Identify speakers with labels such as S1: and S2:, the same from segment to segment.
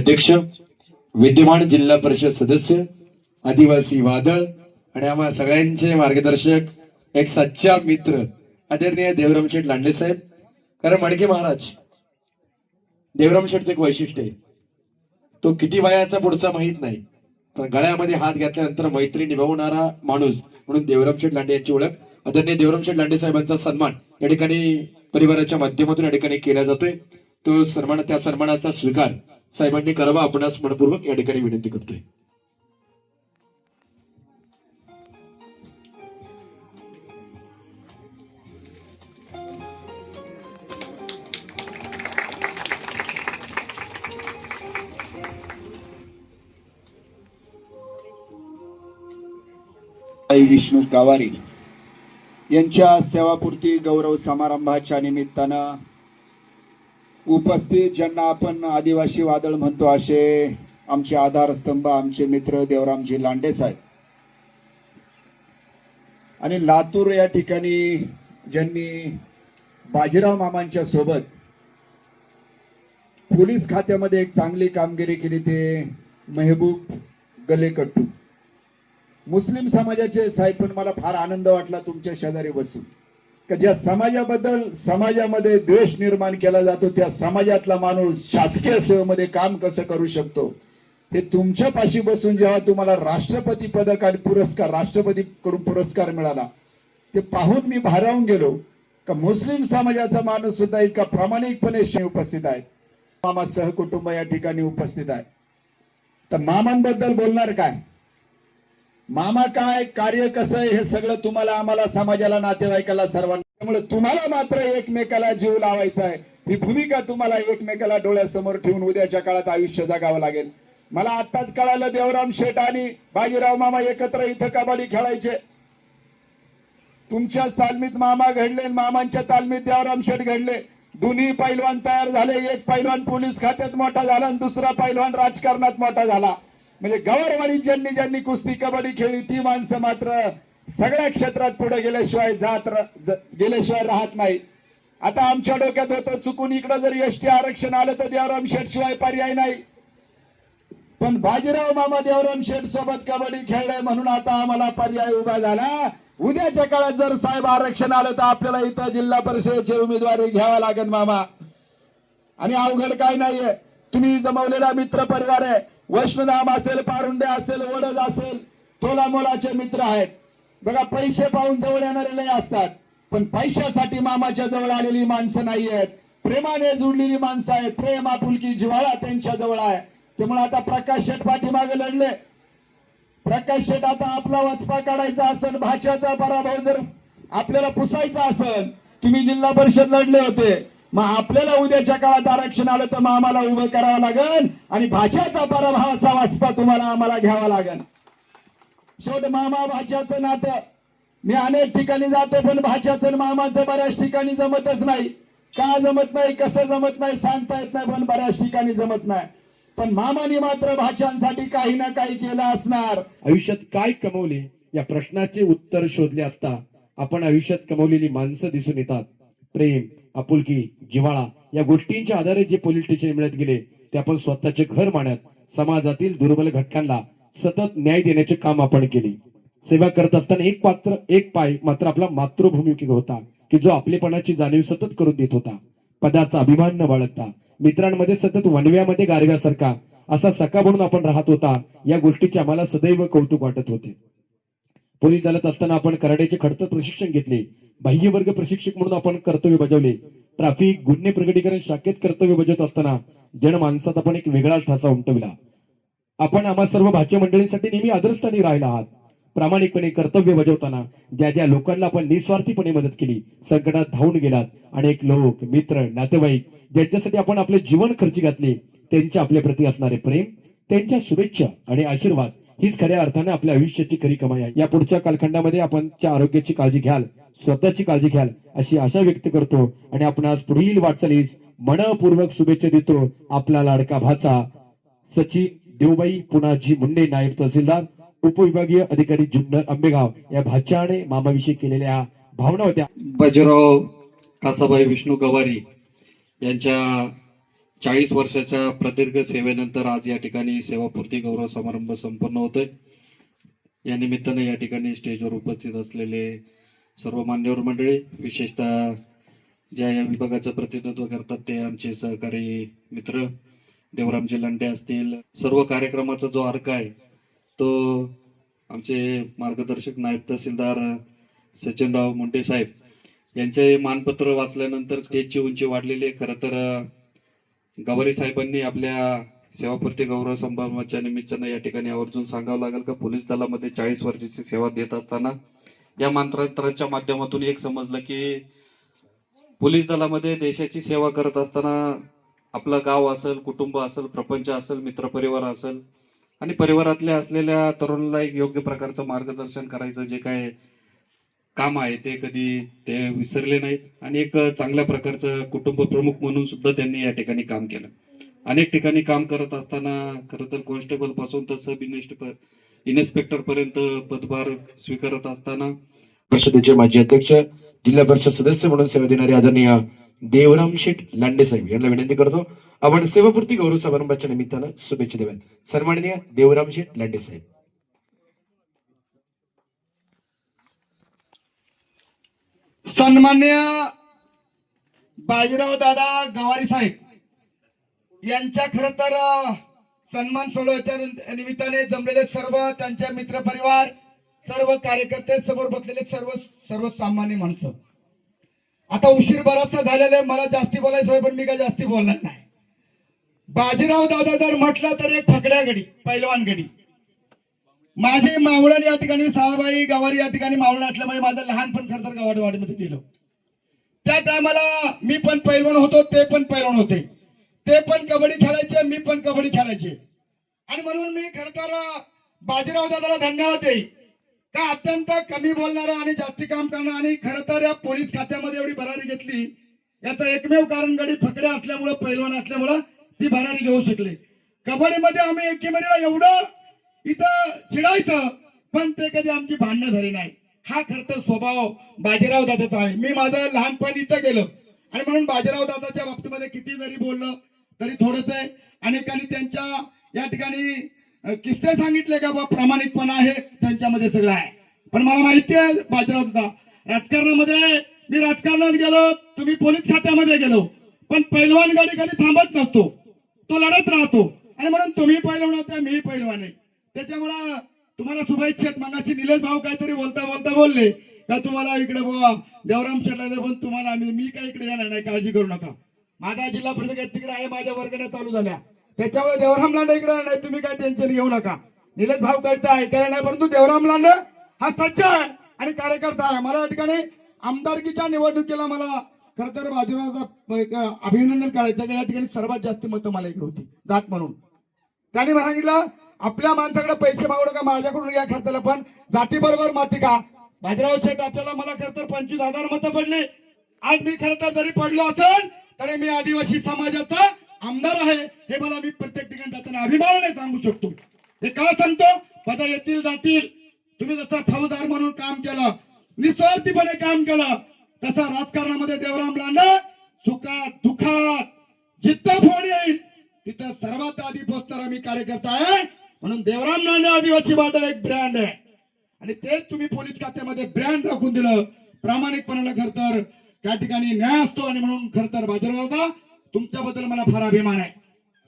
S1: अध्यक्ष विद्यमान जिल्हा परिषद सदस्य आदिवासी वादळ आणि आम्हा सगळ्यांचे मार्गदर्शक एक सच्चा मित्र आदरणीय देवराम शेठ लांडे साहेब. कारण मडके महाराज देवराम शेठचं एक वैशिष्ट्य आहे. तो किती वयाचा पुढचा माहीत नाही पण गळ्यामध्ये हात घातल्यानंतर मैत्री निभावणारा माणूस म्हणून देवराम शेठ लांडे यांची ओळख आदरणीय देवराम शेठ लांडे साहेबांचा सन्मान या ठिकाणी परिवाराच्या माध्यमातून या ठिकाणी केला जातोय. तो सन्मान त्या सन्मानाचा स्वीकार साहेबांनी करावा आपणास मनपूर्वक या ठिकाणी विनंती करतोय.
S2: आई विष्णू गावारी यांच्या सेवापूर्ती गौरव समारंभाच्या निमित्तानं उपस्थित ज्यांना आपण आदिवासी वादळ म्हणतो असे आमचे आधारस्तंभ आमचे मित्र देवरामजी लांडे साहेब. आणि लातूर या ठिकाणी ज्यांनी बाजीराव मामांच्या सोबत पोलीस खात्यामध्ये एक चांगली कामगिरी केली ते मेहबूब गलेकट्टू. मुस्लिम समाजाचे साहेब पण मला फार आनंद वाटला तुमच्या शेजारी बसून. ज्या समाजाबद्दल समाजामध्ये द्वेष निर्माण केला जातो त्या समाजातला माणूस शासकीय सेवेमध्ये काम कसं करू शकतो? हे तुमच्या पाशी बसून जेव्हा तुम्हाला राष्ट्रपती पदक आणि पुरस्कार राष्ट्रपती कडून पुरस्कार मिळाला ते पाहून मी भारावून गेलो. का मुस्लिम समाजाचा माणूस सुद्धा इतका प्रामाणिकपणे उपस्थित आहे. मामा सहकुटुंब या ठिकाणी उपस्थित आहे. तर मामांबद्दल बोलणार काय? मामा काय कार्य कसं आहे हे सगळं तुम्हाला आम्हाला समाजाला नातेवाईकाला सर्वांना. त्यामुळे तुम्हाला मात्र एकमेकाला जीव लावायचा आहे. ही भूमिका तुम्हाला एकमेकाला डोळ्यासमोर ठेवून उद्याच्या काळात आयुष्य जगावं लागेल. मला आत्ताच कळालं देवराम शेठ आणि बाजीराव मामा एकत्र इथं कबड्डी खेळायचे. तुमच्याच तालमीत मामा घडले आणि मामांच्या तालमीत देवराम शेठ घडले. दोन्ही पैलवान तयार झाले. एक पैलवान पोलीस खात्यात मोठा झाला आणि दुसरा पैलवान राजकारणात मोठा झाला. म्हणजे गवरवाडीत ज्यांनी ज्यांनी कुस्ती कबड्डी खेळली ती माणसं मात्र सगळ्या क्षेत्रात पुढे गेल्याशिवाय जात गेल्याशिवाय राहत नाही. आता आमच्या डोक्यात होतं चुकून इकडं जर एसटी आरक्षण आलं तर देवराम शेठ शिवाय पर्याय नाही. पण बाजीराव मामा देवराम शेठ सोबत कबड्डी खेळलाय म्हणून आता आम्हाला पर्याय उभा झाला. उद्याच्या काळात जर साहेब आरक्षण आलं तर आपल्याला इथं जिल्हा परिषदेची उमेदवारी घ्यावा लागेल मामा. आणि अवघड काय नाहीये. तुम्ही जमवलेला मित्र परिवार आहे. वैष्णोधाम असेल पारुंडे असेल वडद असेल तोला मोलाचे मित्र आहेत. बघा पैसे पाहून जवळ येणारे लय असतात. पण पैशासाठी मामाच्या जवळ आलेली माणसं नाही आहेत. प्रेमाने जुडलेली माणसं आहेत. प्रेम आपुलकी जिव्हाळा त्यांच्या जवळ आहे. त्यामुळे आता प्रकाश शेठ पाठीमागे लढले. प्रकाश शेठ आता आपला वचपा काढायचा असेल भाच्याचा पराभव जर आपल्याला पुसायचा असेल तुम्ही जिल्हा परिषद लढले होते. मग आपल्याला उद्याच्या काळात आरक्षण आलं तर मग आम्हाला उभं करावं लागेल आणि भाच्याचा पराभवाचा वाचपा तुम्हाला आम्हाला घ्यावा लागेल शेवट मामा भाच्याचं नातं. मी अनेक ठिकाणी जातो पण भाच्याचं मामाचं बऱ्याच ठिकाणी जमतच नाही. का जमत नाही कसं जमत नाही सांगता येत नाही पण बऱ्याच ठिकाणी जमत नाही. पण मामाने मात्र भाच्यांसाठी काही ना काही केलं असणार.
S1: आयुष्यात काय कमवले? या प्रश्नाचे उत्तर शोधले असता आपण आयुष्यात कमवलेली माणसं दिसून येतात. प्रेम आपुलकी जिव्हाळा या गोष्टींच्या आधारे जे पोलीस स्टेशन मिळत गेले ते आपण स्वतःचे घर मानत समाजातील दुर्बल घटकांना सतत न्याय देण्याचे काम आपण केले. सेवा करत असताना एक पात्र एक पाय मात्र आपला मातृभूमी होता की जो आपलेपणाची जाणीव सतत करून देत होता. पदाचा अभिमान न बाळगता मित्रांमध्ये सतत वनव्यामध्ये गारव्यासारखा असा सखा म्हणून आपण राहत होता या गोष्टीचे आम्हाला सदैव कौतुक वाटत होते. पोलीस दलात असताना आपण कराड्याचे खडतर प्रशिक्षण घेतले. बाह्य वर्ग प्रशिक्षक म्हणून आपण कर्तव्य बजावले. ट्रॅफिक गुन्हे प्रगटीकरण शाखेत कर्तव्य बजावत असताना जनमानसात आपण एक वेगळा ठसा उमटविला. आपण आम्हा सर्व भाच्य मंडळींसाठी नेहमी आदरस्थानी राहिला आहात. प्रामाणिकपणे कर्तव्य बजावताना ज्या ज्या लोकांना आपण निस्वार्थीपणे मदत केली संकटात धावून गेलात अनेक लोक मित्र नातेवाईक ज्यांच्यासाठी आपण आपले जीवन खर्ची घातले त्यांच्या आपल्या प्रती असणारे प्रेम त्यांच्या शुभेच्छा आणि आशीर्वाद हीच खऱ्या अर्थाने आपल्या आयुष्याची खरी कमाई आहे. या पुढच्या कालखंडामध्ये आपण त्या आरोग्याची काळजी घ्याल स्वतःची काळजी घ्याल अशी आशा व्यक्त करतो. आणि आपण आज पुढील वाटचालीस मनपूर्वक शुभेच्छा देतो आपला लाडका भाचा सचिन देवबाई पुनाजी मुंडे नायब तहसीलदार उपविभागीय अधिकारी जुन्नर आंबेगाव. या भाच्याने मामाविषयी केलेल्या भावना होत्या.
S3: बाजीराव कासाबाई विष्णू गवारी यांच्या चाळीस वर्षाच्या प्रदीर्घ सेवेनंतर आज या ठिकाणी सेवापूर्ती गौरव समारंभ संपन्न होतोय. या निमित्तानं या ठिकाणी स्टेजवर उपस्थित असलेले सर्व मान्यवर मंडळी विशेषतः ज्या या विभागाचं प्रतिनिधित्व करतात ते आमचे सहकारी मित्र देवरामजी लंडे असतील. सर्व कार्यक्रमाचा जो अर्क आहे तो आमचे मार्गदर्शक नायब तहसीलदार सचिनराव मुंडे साहेब यांचे मानपत्र वाचल्यानंतर स्टेजची उंची वाढलेली आहे. खरं तर गवारी साहेबांनी आपल्या सेवापूर्ती गौरव समारंभाच्या निमित्तानं या ठिकाणी आवर्जून सांगावं लागेल का? पोलीस दलामध्ये चाळीस वर्षाची सेवा देत असताना या मानपत्राच्या माध्यमातून एक समजलं की पोलीस दलामध्ये देशाची सेवा करत असताना आपलं गाव असेल कुटुंब असेल प्रपंच असेल मित्रपरिवार असेल आणि परिवारातल्या असलेल्या तरुणाला एक योग्य प्रकारचं मार्गदर्शन करायचं जे काय काम आहे ते कधी ते विसरले नाहीत. आणि एक चांगल्या प्रकारचं कुटुंब प्रमुख म्हणून सुद्धा त्यांनी या ठिकाणी काम केलं. अनेक ठिकाणी काम करत असताना खरं तर कॉन्स्टेबलपासून तर सब इन्स्पेक्टर इन्स्पेक्टर पर्यंत पदभार स्वीकारत असताना
S1: परिषदेचे माजी अध्यक्ष जिल्हा परिषद सदस्य म्हणून सेवा देणारे आदरणीय देवराम शेठ लांडे साहेब यांना विनंती करतो. आपण सेवापूर्ती गौरव समारंभाच्या निमित्तानं शुभेच्छा देव्यात सन्माननीय देवराम शेठ लांडे साहेब.
S4: सन्मान्य बाजीराव दादा गवारी साहेब. यांच्या खर तर सन्मान सोहळ्याच्या निमित्ताने जमलेले सर्व त्यांच्या मित्र परिवार सर्व कार्यकर्ते समोर बसलेले सर्व सर्वसामान्य माणसं. आता उशीर बराचसा झालेला आहे मला जास्ती बोलायचं आहे पण मी काय जास्ती बोलणार नाही. बाजीराव दादा जर म्हटलं तर एक फकड्या गडी पैलवान गडी. माझे मावळण या ठिकाणी साळबाई गावारी या ठिकाणी मावळण असल्यामुळे माझं लहानपण खर तर गावाडवाडीमध्ये गेलो. त्या टायमाला मी पण पैलवान होतो ते पण पैलवान होते. ते पण कबड्डी खेळायचे मी पण कबड्डी खेळायचे. आणि म्हणून मी खर तर बाजीराव दादाला धन्यवाद देई का अत्यंत कमी बोलणारा आणि जास्ती काम करणं आणि खर तर या पोलीस खात्यामध्ये एवढी भरारी घेतली याचं एकमेव कारण गडी फकड्या असल्यामुळं पैलवान असल्यामुळं ती भरारी घेऊ शकले. कबड्डीमध्ये आम्ही एकीमेरीला एवढं इथं चिडायचं पण ते कधी आमची भांडणं झाली नाही. हा खर तर स्वभाव बाजीराव दादाचा आहे. मी माझं लहानपण इथं गेलो. आणि म्हणून बाजीराव दादाच्या बाबतीमध्ये किती जरी बोललं तरी थोडंच आहे. अनेकांनी त्यांच्या या ठिकाणी किस्से सांगितले का बा प्रामाणिकपणा आहे त्यांच्यामध्ये सगळं आहे. पण मला माहिती आहे बाजीराव दादा राजकारणामध्ये मी राजकारणात गेलो तुम्ही पोलीस खात्यामध्ये गेलो. पण पैलवान गाडी कधी थांबत नसतो. तो लढत राहतो. आणि म्हणून तुम्ही पैलवान होता मी पैलवान आहे. त्याच्यामुळं तुम्हाला शुभेच्छा आहेत. मगाशी निलेश भाऊ काहीतरी बोलता बोलता बोलले. का तुम्हाला इकडे बाबा देवराम शेटला पण तुम्हाला आम्ही मी काय इकडे येणार नाही काळजी करू नका. माझा जिल्हा परिषद तिकडे आहे माझ्या वर्गण्या चालू झाल्या. त्याच्यामुळे देवराम लांडे इकडे नाही तुम्ही काय टेन्शन घेऊ नका. निलेश भाऊ कळता ऐकायला नाही परंतु देवराम लांडे हा सच्चा आहे आणि कार्यकर्ता आहे. मला या ठिकाणी आमदारकीच्या निवडणुकीला मला खर तर बाजूला अभिनंदन करायचं या ठिकाणी सर्वात जास्त मतं मला इकडे होती. जात म्हणून. त्यांनी मला सांगितलं आपल्या माणसाकडे पैसे मागवलं का माझ्याकडून या खर्चाला पण. जाती बरोबर माती का बाजीराव शेठ आपल्याला मला खर तर पंचवीस हजार मतं पडली. आज मी खरं तर जरी पडलो असेल तरी मी आदिवासी समाजाचा आमदार आहे. हे मला मी प्रत्येक ठिकाणी जाताना अभिमानाने सांगू शकतो. हे का सांगतो? पदा येतील जातील. तुम्ही जसा फौजदार म्हणून काम केलं निस्वार्थीपणे काम केलं तसा राजकारणामध्ये देवराम लांडे सुखात दुखात जिद्द फोन येईल तिथं सर्वात आधी पोचणारा मी कार्यकर्ता आहे. म्हणून देवराम नांडे आदिवासी बाजार एक ब्रँड आहे. आणि तेच तुम्ही पोलीस खात्यामध्ये ब्रँड दाखवून दिलं. प्रामाणिकपणाला खर तर त्या ठिकाणी न्याय असतो आणि म्हणून खर तर बाजार तुमच्याबद्दल मला फार अभिमान आहे.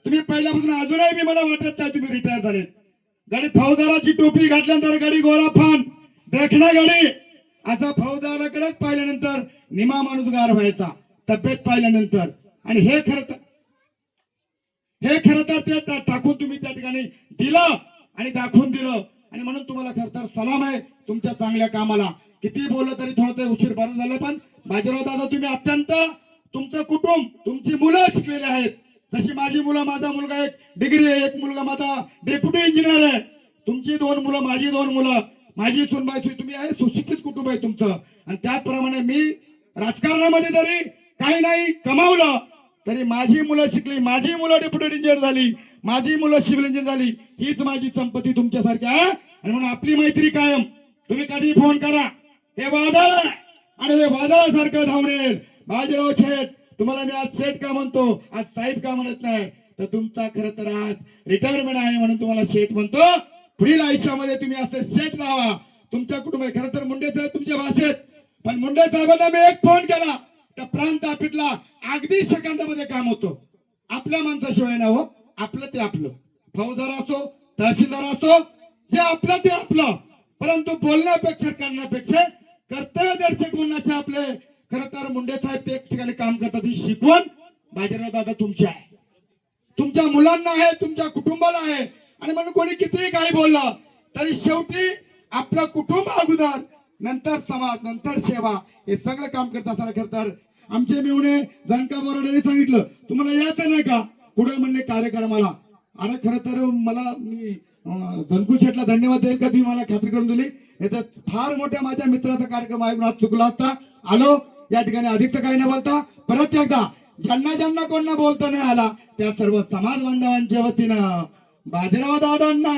S4: तुम्ही पहिल्यापासून अजूनही मी मला वाटत नाही तुम्ही रिटायर झाले. गाडी फौजदाराची टोपी घातल्यानंतर गाडी गोरा फान देखणा गाडी. आता फौजदाराकडेच पाहिल्यानंतर निमा माणूस गार व्हायचा. तब्येत पाहिल्यानंतर. आणि हे खरं तर हे खरं तर ते टाकून तुम्ही त्या ठिकाणी दिलं आणि दाखवून दिलं. आणि म्हणून तुम्हाला खर तर सलाम आहे तुमच्या चांगल्या कामाला. किती बोललं तरी थोडं ते उशीर बरं झालं पण बाजीराव दादा तुम्ही अत्यंत तुमचं कुटुंब तुमची मुलं शिकलेली आहेत. तशी माझी मुलं माझा मुलगा एक डिग्री आहे एक मुलगा माझा डेप्युटी इंजिनियर आहे. तुमची दोन मुलं माझी दोन मुलं माझी सुनबाई तुम्ही आहे सुशिक्षित कुटुंब आहे तुमचं. आणि त्याचप्रमाणे मी राजकारणामध्ये तरी काही नाही कमावलं तरी माझी मुलं शिकली माझी मुलं डेप्युटी इंजिनियर झाली माझी मुलं सिव्हिल इंजिनियर झाली हीच माझी संपत्ती तुमच्यासारखी आहे. आणि म्हणून आपली मैत्री कायम. तुम्ही कधी फोन करा. हे वादळ आणि हे वादळासारखं धावून बाजीराव शेठ. तुम्हाला मी आज सेठ का म्हणतो? आज साहेब का म्हणत नाही? तर तुमचा खर तर आज रिटायरमेंट आहे म्हणून तुम्हाला सेठ म्हणतो. पुढील आयुष्यामध्ये तुम्ही असे सेट राहा. तुमच्या कुटुंब खरं तर मुंडे साहेब तुमच्या भाषेत. पण मुंडे साहेबांना मी एक फोन केला. त्या प्रांत आपिटला अगदी सेकंदामध्ये काम होतो. आपल्या माणसाशिवाय ना हो आपलं ते आपलं. फौजदार असो तहसीलदार असो जे आपलं ते आपलं. परंतु बोलण्यापेक्षा करण्यापेक्षा कर्तव्य दर्शक असे आपले खरं तर मुंडे साहेब ते एक ठिकाणी काम करतात ही शिकवण बाजीराव दादा तुमची आहे. तुमच्या मुलांना आहे तुमच्या कुटुंबाला आहे. आणि म्हणून कोणी कितीही काही बोललं तरी शेवटी आपलं कुटुंब अगोदर नंतर समाज नंतर सेवा हे सगळं काम करत असताना खर तर आमचे मिळवणे जनका बोराडेने सांगितलं तुम्हाला यायचं नाही का? पुढे म्हणले कार्यक्रमाला अरे खरं तर मला मी जनकू शेटला धन्यवाद देईल का? तुम्ही मला खात्री करून दिली. याच्यात फार मोठ्या माझ्या मित्राचा कार्यक्रम आहे आज चुकला असता. आलो. या ठिकाणी अधिकचं काही न बोलता परत एकदा ज्यांना ज्यांना कोणना बोलता नाही आला त्या सर्व समाज बांधवांच्या वतीनं बाजीराव दादांना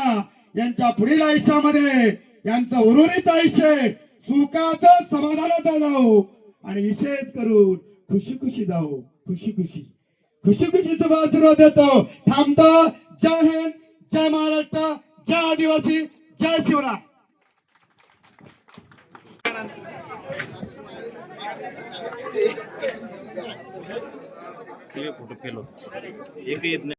S4: यांच्या पुढील आयुष्यामध्ये यांचं उर्वरित आयुष्य सुखाच समाधानाचा जाऊ. आणि विशेष करून खुशी खुशी जाऊ. खुशी खुशी खुशी खुशीचं आशीर्वाद देतो. थांबतो. जय हिंद. जय महाराष्ट्र. जय आदिवासी. जय शिवराय.
S5: फोटो फेलो एक येत नाही.